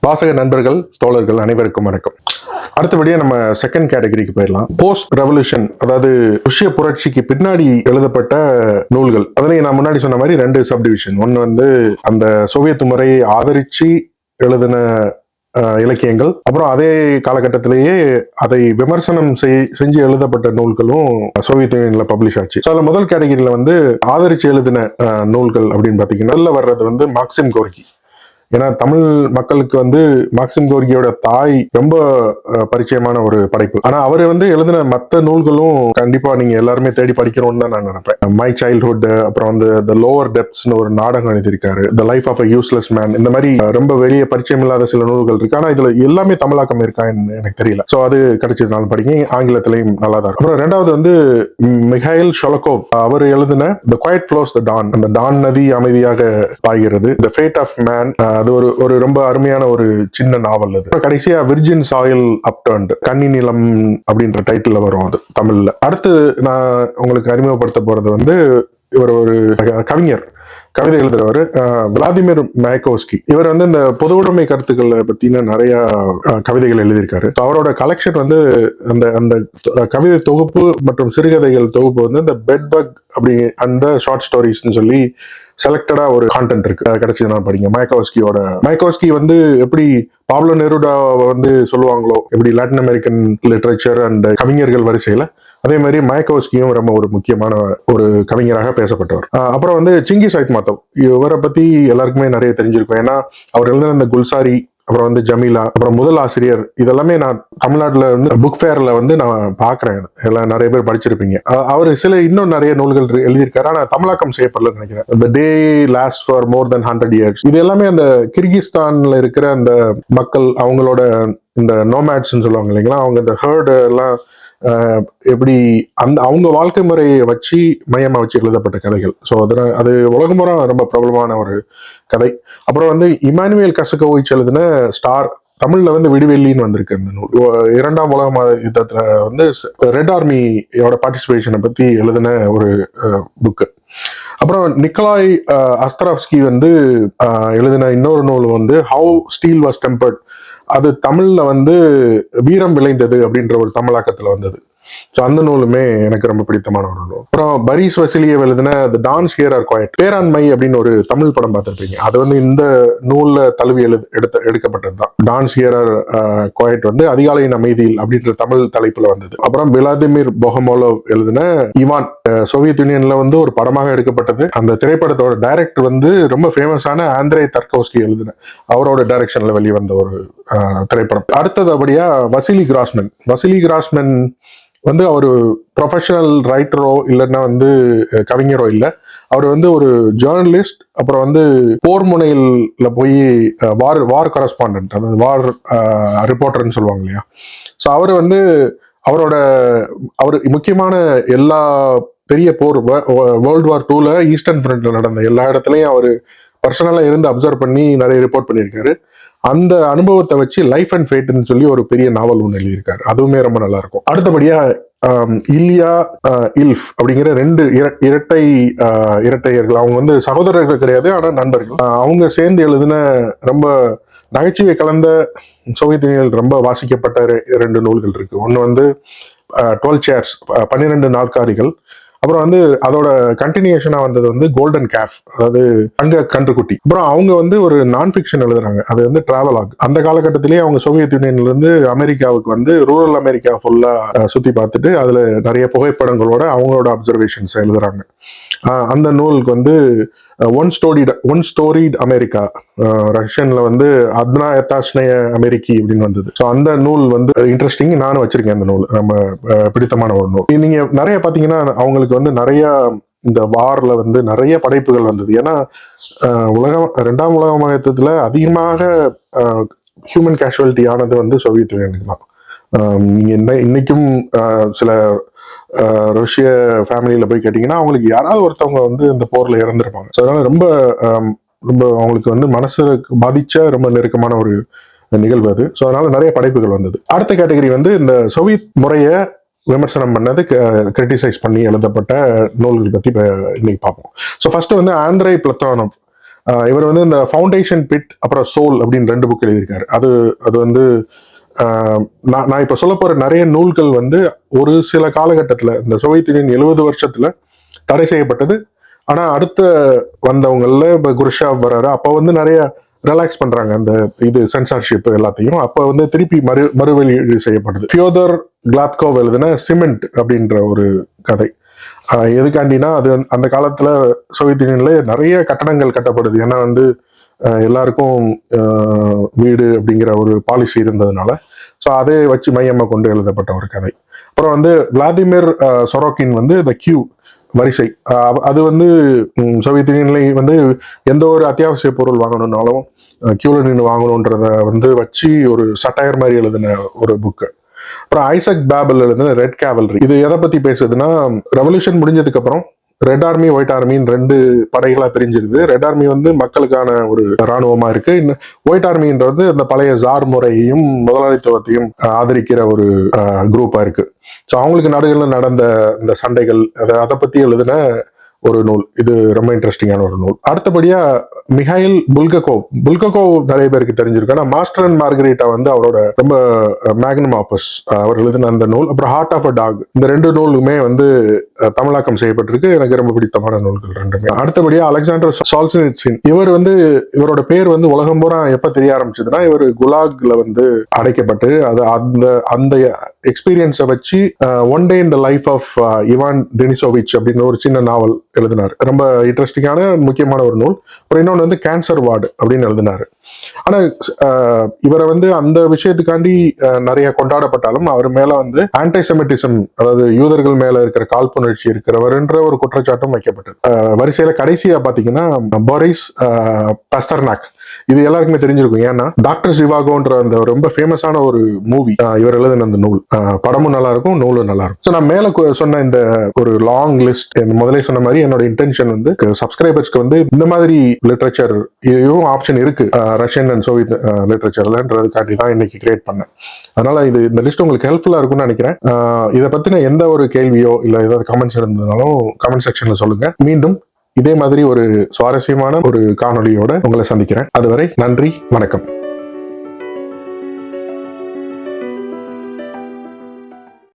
வாசக நண்பர்கள் தோழர்கள் அனைவருக்கும் வணக்கம். அடுத்தபடியாக நம்ம செகண்ட் கேட்டகரிக்கு போயிடலாம். போஸ்ட் ரெவல்யூஷன் அதாவது ருஷ்ய புரட்சிக்கு பின்னாடி எழுதப்பட்ட நூல்கள். அதில் நான் முன்னாடி சொன்ன மாதிரி ரெண்டு சப்டிவிஷன் ஒன்னு வந்து அந்த சோவியத் முறையை ஆதரித்து எழுதின இலக்கியங்கள். அப்புறம் அதே காலகட்டத்திலேயே அதை விமர்சனம் செய்- செஞ்சு எழுதப்பட்ட நூல்களும் சோவியத் யூனியன்ல பப்ளிஷ் ஆச்சு. So, முதல் கேட்டகிரியில் வந்து ஆதரிச்சு எழுதின நூல்கள் அப்படின்னு பார்த்தீங்கன்னா வர்றது வந்து மாக்சிம் கோர்கி. ஏன்னா தமிழ் மக்களுக்கு வந்து மாக்சிம் கோர்கியோட தாய் ரொம்ப பரிச்சயமான ஒரு படைப்பு. ஆனா அவர் வந்து எழுதின மத்த நூல்களும் கண்டிப்பா நீங்க எல்லாருமே தேடி படிக்கணும்னு தான் நான் நினைப்பேன். மை சைல்ட்ஹுட் அப்புறம் வந்து த லோவர் டெப்ஸ்னு ஒரு நாடகம் எழுதியிருக்காரு. The life of a useless man இந்த மாதிரி ரொம்ப வெளியே பரிச்சயம் இல்லாத சில நூல்கள் இருக்கு. ஆனா இதுல எல்லாமே தமிழாக்கம் இருக்கான்னு எனக்கு தெரியல. சோ அது கிடைச்சதுனால படிங்க. ஆங்கிலத்திலையும் நல்லா தான் இருக்கும். அப்புறம் ரெண்டாவது வந்து மிகைல் ஷொலகோவ். அவர் எழுதின the quiet flows the Don அந்த டான் நதி அமைதியாக பாய்கிறது. த ஃபேட் ஆஃப் மேன் அது ஒரு ஒரு ரொம்ப அருமையான ஒரு சின்ன நாவல் அது. கடைசியா விர்ஜின் சாயில் அப்டர்ன்ட் கன்னி நிலம் அப்படின்ற டைட்டில் வரும் அது தமிழ்ல. அடுத்து நான் உங்களுக்கு அறிமுகப்படுத்த போறது வந்து இவர் ஒரு கவிஞர் கவிதை எழுதுறவர் விளாதிமிர் மேக்கோஸ்கி. இவர் வந்து இந்த பொது உடைமை கருத்துக்களை பத்தின நிறைய கவிதைகள் எழுதியிருக்காரு. அவரோட கலெக்ஷன் வந்து அந்த அந்த கவிதை தொகுப்பு மற்றும் சிறுகதைகள் தொகுப்பு வந்து இந்த பெட் பக் அப்படி அந்த ஷார்ட் ஸ்டோரிஸ்னு சொல்லி செலக்டடா ஒரு கான்டென்ட் இருக்கு. அது கிடைச்சது படிங்க. மைக்கோஸ்கியோட மைக்கோஸ்கி வந்து எப்படி பாப்லோ நெருடா வந்து சொல்லுவாங்களோ எப்படி லாட்டின் அமெரிக்கன் லிட்ரேச்சர் அண்ட் கவிஞர்கள் வரிசையில அதே மாதிரி மயக்கோஸ்கியும் ரொம்ப ஒரு முக்கியமான ஒரு கவிஞராக பேசப்பட்டவர். அப்புறம் வந்து சிங்கி சைத் மாத்தவ் இவரை பத்தி எல்லாருக்குமே நிறைய தெரிஞ்சிருக்கும். ஏன்னா அவர் எழுதின இந்த குல்சாரி அப்புறம் வந்து ஜமீலா அப்புறம் முதல் ஆசிரியர் இதெல்லாமே நான் தமிழ்நாட்டில் வந்து புக் ஃபேரில் வந்து நான் பார்க்குறேன் எல்லாம் நிறைய பேர் படிச்சிருப்பீங்க. அவர் சில இன்னும் நிறைய நூல்கள் எழுதியிருக்காரு. ஆனால் தமிழாக்கம் செய்யப்படலன்னு நினைக்கிறேன். The day last for more than hundred years இது எல்லாமே அந்த கிர்கிஸ்தானில் இருக்கிற அந்த மக்கள் அவங்களோட இந்த நோமேட்ஸ்ன்னு சொல்லுவாங்க இல்லைங்களா? அவங்க இந்த ஹேர்டு எல்லாம் எப்படி அந்த அவங்க வாழ்க்கை முறையை வச்சு மையமாக வச்சு எழுதப்பட்ட கதைகள். ஸோ அதில் அது உலகமுறை ரொம்ப பிரபலமான ஒரு கதை. அப்புறம் வந்து இமானுவேல் கசகோவிச் எழுதின ஸ்டார் தமிழில் வந்து விடுவெள்ளின்னு வந்திருக்கு அந்த நூல். இரண்டாம் உலக யுத்தத்தில் வந்து ரெட் ஆர்மியோட பார்ட்டிசிபேஷனை பற்றி எழுதின ஒரு புக்கு அப்புறம் நிக்கலாய் அஸ்தராப்ஸ்கி வந்து எழுதின இன்னொரு நூல் வந்து ஹவு ஸ்டீல் வாஸ் டெம்பர்ட் அது தமிழ்ல வந்து வீரம் விளைந்தது அப்படின்ற ஒரு தமிழாக்கத்துல வந்தது. ஸோ அந்த நூலுமே எனக்கு ரொம்ப பிடித்தமான ஒரு நூல். அப்புறம் பரிஸ் வசிலிய எழுதின the dawns here are quiet பேராண்மை அப்படின்னு ஒரு தமிழ் படம் பார்த்துருப்பீங்க. அது வந்து இந்த நூலில் தழுவி எழுது எடுத்த எடுக்கப்பட்டது தான். டான்ஸ் ஹியர் ஆர் குவாய்ட் வந்து அதிகாலையின் அமைதியில் அப்படின்ற தமிழ் தலைப்பில் வந்தது. அப்புறம் விளாதிமிர் பொஹமோலோவ் எழுதின இவான் சோவியத் யூனியன்ல வந்து ஒரு படமாக எடுக்கப்பட்டது. அந்த திரைப்படத்தோட டைரக்டர் வந்து ரொம்ப ஃபேமஸான ஆந்திரே தர்கோஸ்கி எழுதின அவரோட டைரக்ஷன்ல வெளிவந்த ஒரு திரைப்படம். அடுத்தபடியா வசிலி கிராஸ்மன். வசிலி கிராஸ்மன் வந்து அவர் ப்ரொஃபஷனல் ரைட்டரோ இல்லைன்னா வந்து கவிஞரோ இல்லை. அவர் வந்து ஒரு ஜேர்னலிஸ்ட் அப்புறம் வந்து போர் முனையில போய் வார் வார் கரஸ்பாண்டன்ட் அதாவது வார் ரிப்போர்ட்டர்னு சொல்லுவாங்க இல்லையா. ஸோ அவர் வந்து அவரோட அவர் முக்கியமான எல்லா பெரிய போர் வேர்ல்டு வார் டூவில் ஈஸ்டர்ன் ஃப்ரண்ட்ல நடந்த எல்லா இடத்துலையும் அவர் பர்சனலாக இருந்து அப்சர்வ் பண்ணி நிறைய ரிப்போர்ட் பண்ணியிருக்காரு. அந்த அனுபவத்தை வச்சு லைஃப் அண்ட் ஃபேட்னு சொல்லி ஒரு பெரிய நாவல் ஒன்று எழுதியிருக்காரு. அதுவுமே ரொம்ப நல்லா இருக்கும் அடுத்தபடியா ஆம், இல்ஃப் அப்படிங்கிற ரெண்டு இர- இரட்டை இரட்டையர்கள். அவங்க வந்து சகோதரர்கள் கிடையாது ஆனால் நண்பர்கள். அவங்க சேர்ந்து எழுதின ரொம்ப நகைச்சுவை கலந்த சோவியத் யூனியன் ரொம்ப வாசிக்கப்பட்ட ரெ- ரெண்டு நூல்கள் இருக்கு. ஒன்று வந்து டுவெல் சேர்ஸ் பன்னிரெண்டு நாற்காலிகள். அப்புறம் வந்து அதோட கண்டினியூஷனா வந்தது வந்து கோல்டன் கேஃப் அதாவது அங்க கன்றுக்குட்டி. அப்புறம் அவங்க வந்து ஒரு நான் ஃபிக்ஷன் எழுதுறாங்க. அது வந்து டிராவல் ஆக் அந்த காலகட்டத்திலேயே அவங்க சோவியத் யூனியன்ல இருந்து அமெரிக்காவுக்கு வந்து ரூரல் அமெரிக்கா ஃபுல்லா சுத்தி பார்த்துட்டு அதுல நிறைய புகைப்படங்களோட அவங்களோட அப்சர்வேஷன்ஸ் எழுதுறாங்க. அந்த நூலுக்கு வந்து one storied one storied America. ரஷ்யன்ல வந்து அத்னா எத்தாஷ்னய அமெரிக்கி அப்படின்னு வந்தது. ஸோ அந்த நூல் வந்து இன்ட்ரெஸ்டிங் நானும் வச்சிருக்கேன் அந்த நூல். ரொம்ப பிடித்தமான ஒரு நூல். நீங்க நிறைய பாத்தீங்கன்னா அவங்களுக்கு வந்து நிறைய இந்த வார்ல வந்து நிறைய படைப்புகள் வந்தது. ஏன்னா உலகம் ரெண்டாம் உலக மகத்துவத்துல அதிகமாக ஹியூமன் கேஷுவாலிட்டி ஆனது வந்து சோவியத் யூனியனுக்கு தான். நீங்க என்ன இன்னைக்கும் சில ரஷ்ய ஃபேமிலியில போய் கேட்டிங்கன்னா அவங்களுக்கு யாராவது ஒருத்தவங்க வந்து இந்த போர்ல இறந்துருப்பாங்க. ஸோ அதனால ரொம்ப ரொம்ப அவங்களுக்கு வந்து மனசு பாதிச்ச ரொம்ப நெருக்கமான ஒரு நிகழ்வு அது. ஸோ அதனால நிறைய படைப்புகள் வந்தது. அடுத்த கேட்டகரி வந்து இந்த சோவியத் முறையை விமர்சனம் பண்ணது கிரிட்டிசைஸ் பண்ணி எழுதப்பட்ட நூல்கள் பத்தி இப்போ இன்னைக்கு பார்ப்போம். ஸோ ஃபர்ஸ்ட் வந்து ஆந்திரை பிளத்தானவ். இவர் வந்து இந்த ஃபவுண்டேஷன் பிட் அப்புறம் சோல் அப்படின்னு ரெண்டு புக் எழுதியிருக்காரு. அது அது வந்து நான் நான் இப்போ சொல்ல போகிற நிறைய நூல்கள் வந்து ஒரு சில காலகட்டத்தில் இந்த சோவியத் யூனியன் எழுபது வருஷத்தில் தடை செய்யப்பட்டது. ஆனால் அடுத்த வந்தவங்களில் இப்போ குருஷாவ் வர்றாரு அப்போ வந்து நிறைய ரிலாக்ஸ் பண்ணுறாங்க அந்த இது சென்சார்ஷிப் எல்லாத்தையும். அப்போ வந்து திருப்பி மறு மறுவெளியீடு செய்யப்படுது ஃபியோதர் கிளாத்கோவ் எழுதின சிமெண்ட் அப்படின்ற ஒரு கதை. எதுக்காண்டினா அது அந்த காலத்தில் சோவியத் யூனியன்ல நிறைய கட்டடங்கள் கட்டப்படுது. ஏன்னா வந்து எல்லாருக்கும் வீடு அப்படிங்கிற ஒரு பாலிசி இருந்ததுனால ஸோ அதை வச்சு மையமாக கொண்டு எழுதப்பட்ட ஒரு கதை. அப்புறம் வந்து விளாடிமிர் சொரோக்கின் வந்து த கியூ வரிசை. அது வந்து சோவியத் யூனியன்ல வந்து எந்த ஒரு அத்தியாவசிய பொருள் வாங்கணும்னாலும் கியூல நின்று வாங்கணுன்றத வந்து வச்சு ஒரு சட்டையர் மாதிரி எழுதின ஒரு புக்கு அப்புறம் ஐசக் பேபிள் எழுதின ரெட் கேவல்ரி இது எதை பத்தி பேசுதுன்னா ரெவல்யூஷன் முடிஞ்சதுக்கு அப்புறம் ரெட் ஆர்மி ஒயிட் ஆர்மின்னு ரெண்டு படைகளா பிரிஞ்சிருது. ரெட் ஆர்மி வந்து மக்களுக்கான ஒரு ராணுவமா இருக்கு. ஒயிட் ஆர்மின்றது இந்த பழைய ஜார் முறையையும் முதலாளித்துவத்தையும் ஆதரிக்கிற ஒரு குரூப்பா இருக்கு. ஸோ அவங்களுக்கு நடுவில் நடந்த இந்த சண்டைகள் அதை அதை பத்தி எழுதின ஒரு நூல். இது ரொம்ப இன்ட்ரெஸ்டிங்கான ஒரு நூல். அடுத்தபடியா மிஹைல் புல்ககோவ். புல்ககோவ் நிறைய பேருக்கு தெரிஞ்சிருக்கு ஆனா மாஸ்டர் அண்ட் மார்கரீட்டா வந்து அவரோட ரொம்ப மேக்னம் ஆப்பஸ் அவர் எழுதின அந்த நூல். அப்புறம் ஹார்ட் ஆஃப் அ டாக் இந்த ரெண்டு நூலுமே வந்து தமிழாக்கம் செய்யப்பட்டிருக்கு. எனக்கு ரொம்ப பிடித்தமான நூல்கள் ரெண்டுமே. அடுத்தபடியா அலெக்சாண்டர் சால்சினிட்சின் இவர் வந்து இவரோட பேர் வந்து உலகம் பூரா எப்ப தெரிய ஆரம்பிச்சதுன்னா இவர் குலாக்ல வந்து அடைக்கப்பட்டு அது அந்த அந்த எக்ஸ்பீரியன்ஸை வச்சு one day in the life of Ivan Denisovich அப்படின்னு ஒரு சின்ன நாவல் எழுதினார். ரொம்ப இன்ட்ரெஸ்டிங்கான முக்கியமான ஒரு நூல். அப்புறம் இன்னொன்று வந்து கேன்சர் வார்டு அப்படின்னு எழுதினார். ஆனா இவரை வந்து அந்த விஷயத்துக்காண்டி நிறைய கொண்டாடப்பட்டாலும் அவர் மேல வந்து ஆன்டிசெமிட்டிசம் அதாவது யூதர்கள் மேல இருக்கிற காழ்ப்புணர்ச்சி இருக்கிறவர்ன்ற ஒரு குற்றச்சாட்டும் வைக்கப்பட்டது. வரிசையில் வரிசையில கடைசியா பொரிஸ் போரிஸ் பஸ்தர்னாக் இது எல்லாருக்குமே தெரிஞ்சிருக்கும். ஏன்னா டாக்டர் சிவாகோன்ற அந்த ரொம்ப ஃபேமஸான ஒரு மூவி இவர் எழுதின அந்த நூல். படமும் நல்லா இருக்கும் நூலும் நல்லா இருக்கும் ஸோ நான் மேலே சொன்ன இந்த ஒரு லாங் லிஸ்ட் முதலே சொன்ன மாதிரி என்னோட இன்டென்ஷன் வந்து சப்ஸ்கிரைபர்ஸ்க்கு வந்து இந்த மாதிரி லிட்ரேச்சர் இதுவும் ஆப்ஷன் இருக்கு. ரஷ்யன் அண்ட் சோவியத் லிட்ரேச்சர்லன்றதுக்காண்டி தான் இன்னைக்கு கிரியேட் பண்ணேன். அதனால இது இந்த லிஸ்ட் உங்களுக்கு ஹெல்ப்ஃபுல்லாக இருக்கும்னு நினைக்கிறேன். இதை பற்றின எந்த ஒரு கேள்வியோ இல்லை ஏதாவது கமெண்ட்ஸ் இருந்ததுனாலும் கமெண்ட் செக்ஷனில் சொல்லுங்க. மீண்டும் இதே மாதிரி ஒரு சுவாரஸ்யமான ஒரு காணொளியோட உங்களை சந்திக்கிறேன். அதுவரை நன்றி வணக்கம்.